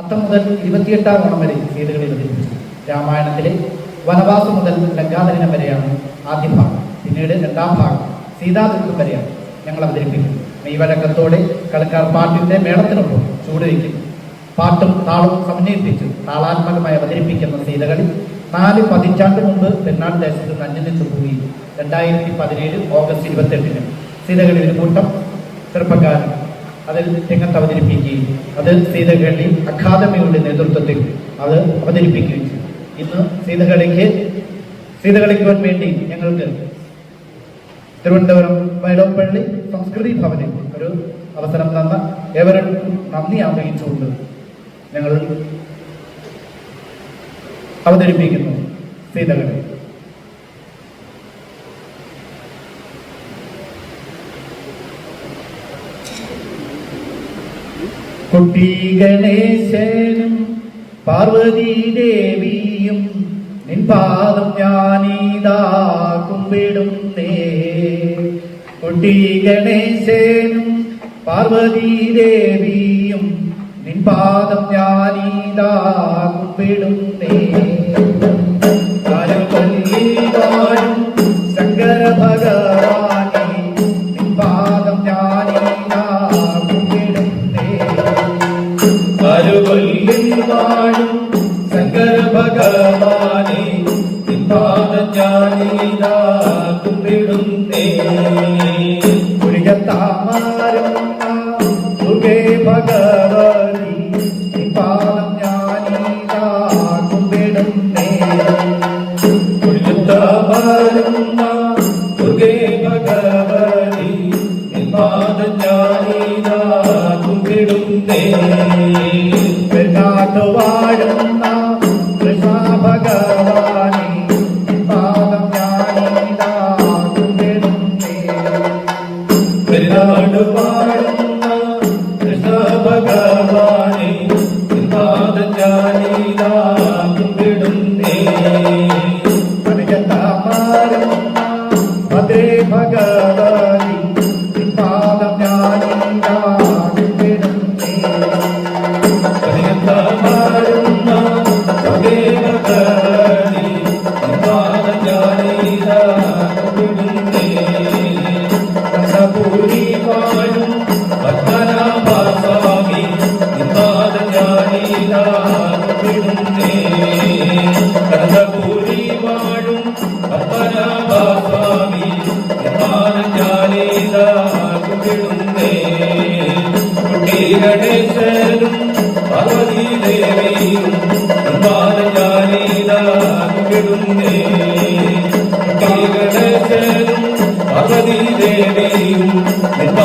അത്തം മുതൽ ഇരുപത്തിയെട്ടാം ഓണം വരെ അവതരിപ്പിച്ചു രാമായണത്തിലെ വനവാസം മുതൽ ലങ്കാദഹനം വരെയാണ് ആദ്യ ഭാഗം. പിന്നീട് രണ്ടാം ഭാഗം സീതാദുഃഖം വരെയാണ് ഞങ്ങൾ അവതരിപ്പിക്കുന്നത്. മെയ്വഴക്കത്തോടെ കളിക്കാർ പാട്ടിന്റെ മേളത്തിനൊപ്പം ചൂടുവയ്ക്കും പാട്ടും താളും സമന്വയിപ്പിച്ച് താളാത്മകമായി അവതരിപ്പിക്കുന്ന സീതകളിൽ നാല് പതിറ്റാണ്ട് മുമ്പ് തെന്നാട് ദേശത്ത് നഞ്ചനിച്ചു പോയി രണ്ടായിരത്തി പതിനേഴ് ഓഗസ്റ്റ് ഇരുപത്തെട്ടിന് സീതകളിൽ ഒരു കൂട്ടം ചെറുപ്പക്കാരൻ അതിൽ രംഗത്ത് അവതരിപ്പിക്കുകയും അത് സീതകളി അക്കാദമിയുടെ നേതൃത്വത്തിൽ അത് അവതരിപ്പിക്കുകയും ചെയ്തു. ഇന്ന് സീതകളിക്ക് സീതകളിക്കുവാൻ വേണ്ടി ഞങ്ങൾക്ക് തിരുവനന്തപുരം വൈലോപ്പള്ളി സംസ്കൃതി ഭവനിൽ ഒരു അവസരം തന്ന ഏവരും നന്ദി ആഗ്രഹിച്ചുകൊണ്ട് ഞങ്ങൾ അവതരിപ്പിക്കുന്നു സീതകളെ. കുട്ടി ഗണേശനും പാർവതി ദേവിയും നിൻ പാദം ഞാനീതാ കുമ്പിടുന്നേ. കുട്ടി ഗണേശനും പാർവതി ദേവിയും നിൻ പാദം ഞാനീതാ കുമ്പിടുന്നേ. ശങ്കര ഭഗവാനെ പാദജാനീതാ കുമ്പിടുന്നേ കുളികത്താമാരും ദുർഗേ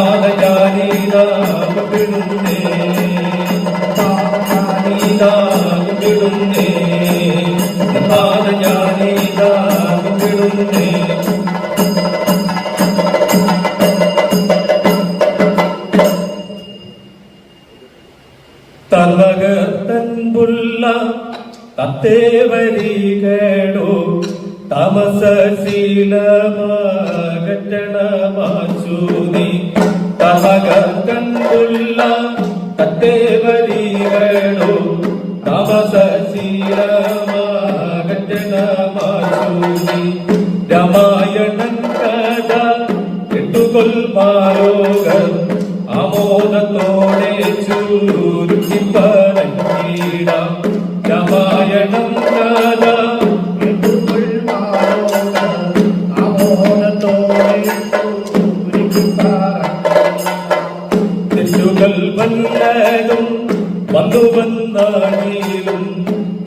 പാദജാനീതാ കുമ്പിടുന്നേ രാമായണൻ കഥ കെട്ടുകൊൽമാരോകൾ ആമോദത്തോടെ ചൂരുക്കി വന്നാണേലും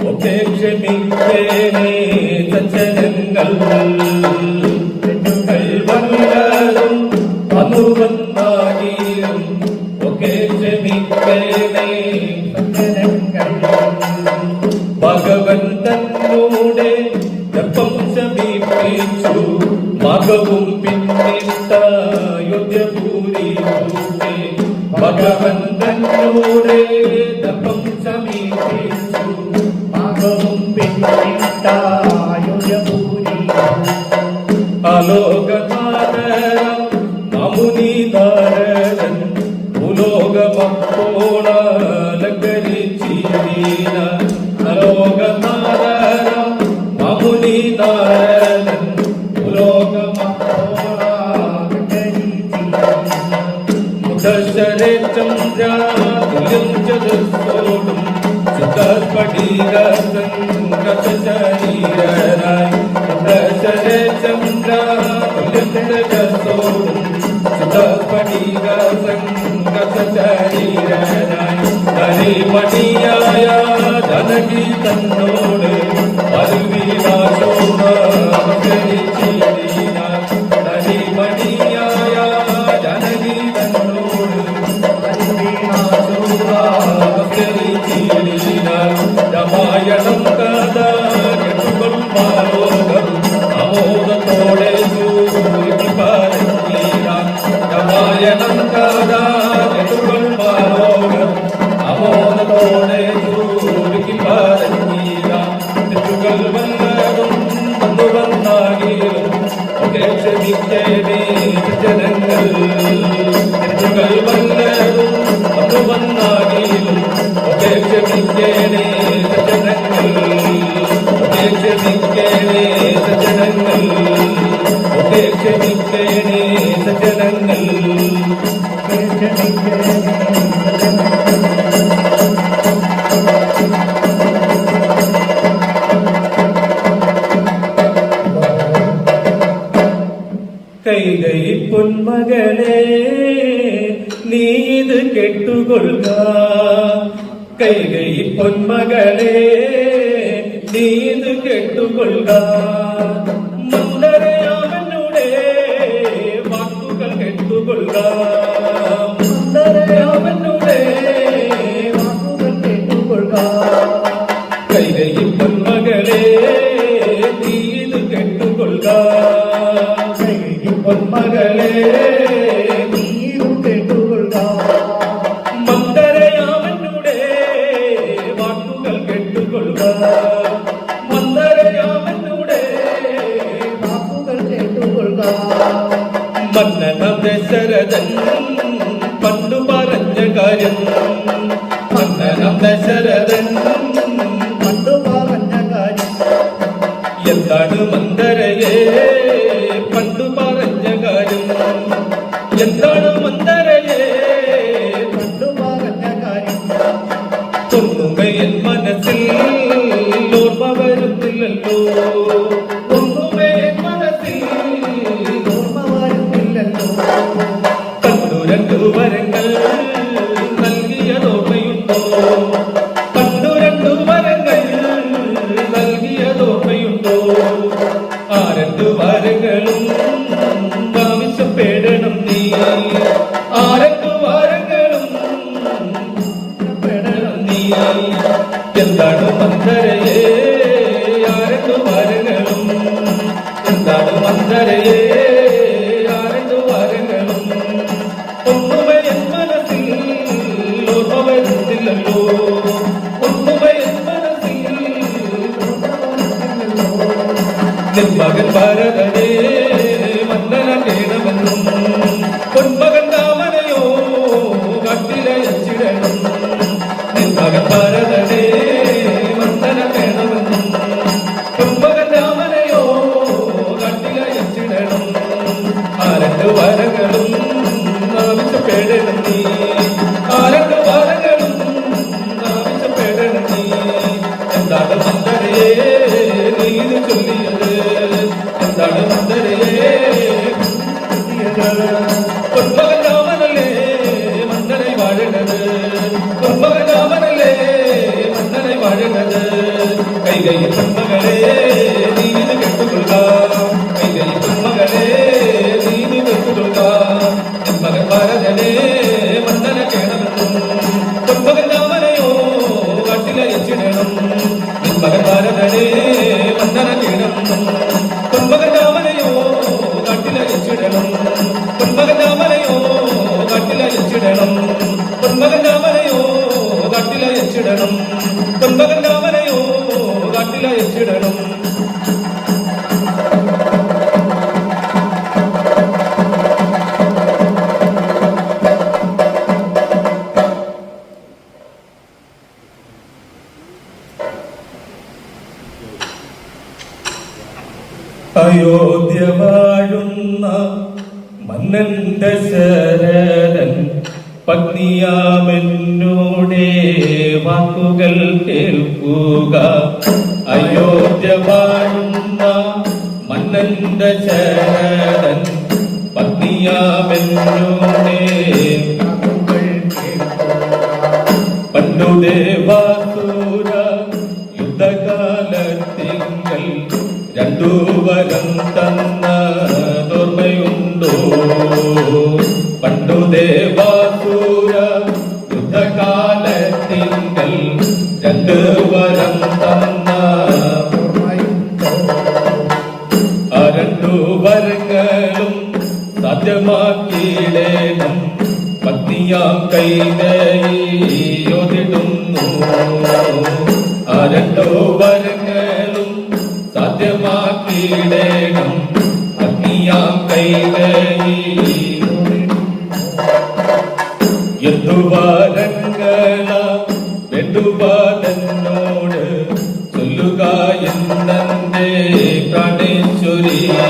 ഒക്കെ ക്ഷമിക്കേനേ വന്നതും ഒക്കെ ക്ഷമിക്കേനേ ഭഗവൻ തന്നോടെ പിന്നിട്ട മകവും கைதை பொன்மகளே நீது கெட்டுகொள்கா கைகை பொன்மகளே நீது கெட்டுகொள்கா தனு மந்தரையே ആ വരകളും கொம்பகதாமனல்லே மன்னனை வாழினது. கொம்பகதாமனல்லே மன்னனை வாழினது. கைகையின் மன்னகளே അയച്ചിടണം കൊമ്പകൻ രാമനെയോ കാട്ടിലയച്ചിടണം കേൾക്കുക. അയോധ്യ വാഴുന്ന മന്നന്റെ ചേരൻ പത്നിയാമെന്നോടെ പണ്ടു ദേവാസൂര യുദ്ധകാലത്തിങ്കൽ രണ്ടു വരം കൈകളിയൊതിടുന്നു അരണ്ടോ വരങ്ങളും സത്യമാക്കിയിടേണം അഗ്നിയാം കൈകളിൽ എന്തുവാരങ്ങള വെണ്ടുവാതെന്നോട് ചൊല്ലുക എന്നെ പ്രണയിച്ചൊരിയ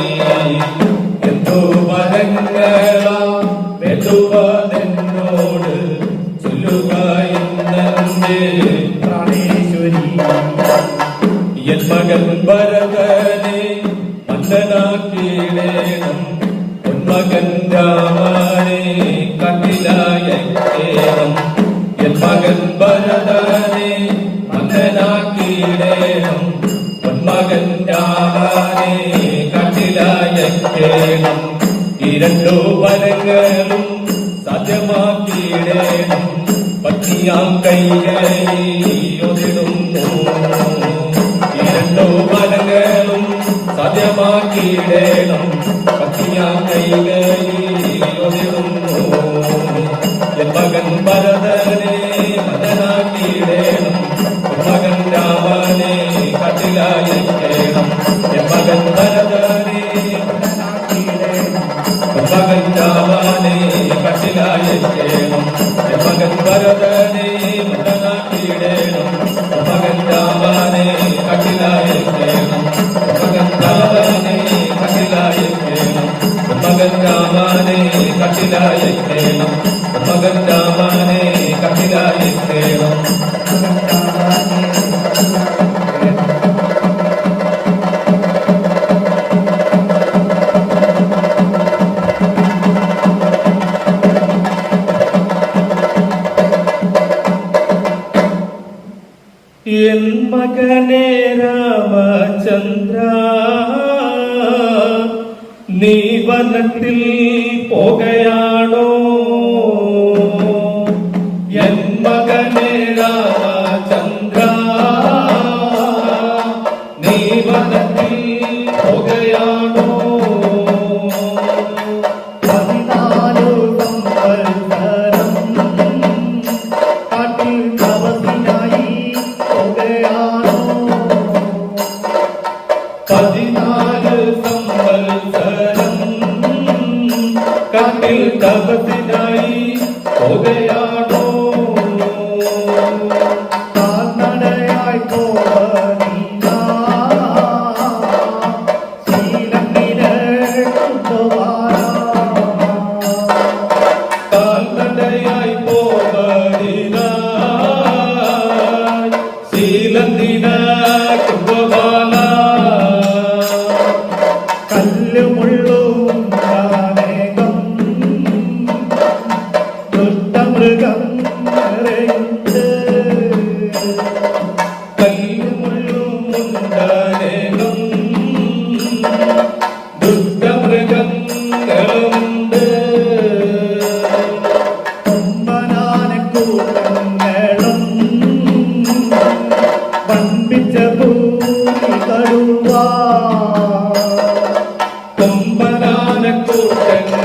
രണ്ടോ വരങ്ങളും സാധ്യമാക്കിയിടേണം പറ്റിയാം കൈകളിടുന്നു രണ്ടോ വരങ്ങളും സാധ്യമാക്കിയിടേണം പറ്റിയാം കൈകൾ también, el de എൻ മകനെ രാമചന്ദ്ര നീ വനത്തിൽ പോകയാ love of the. Gracias.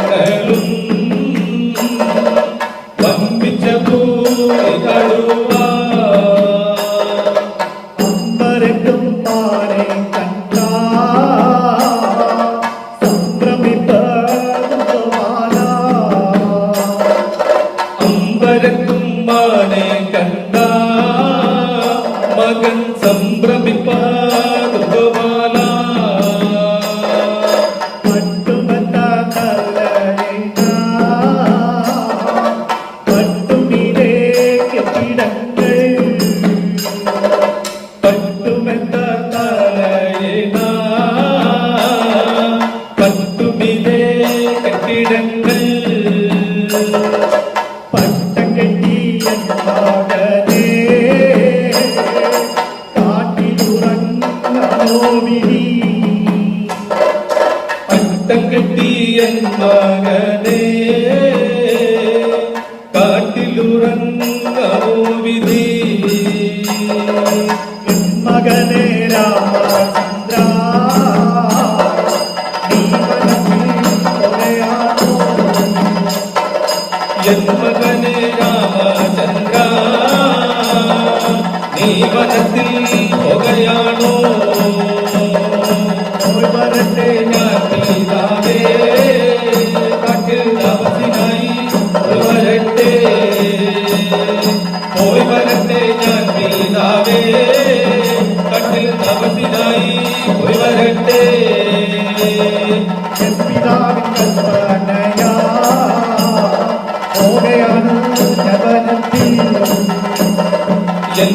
N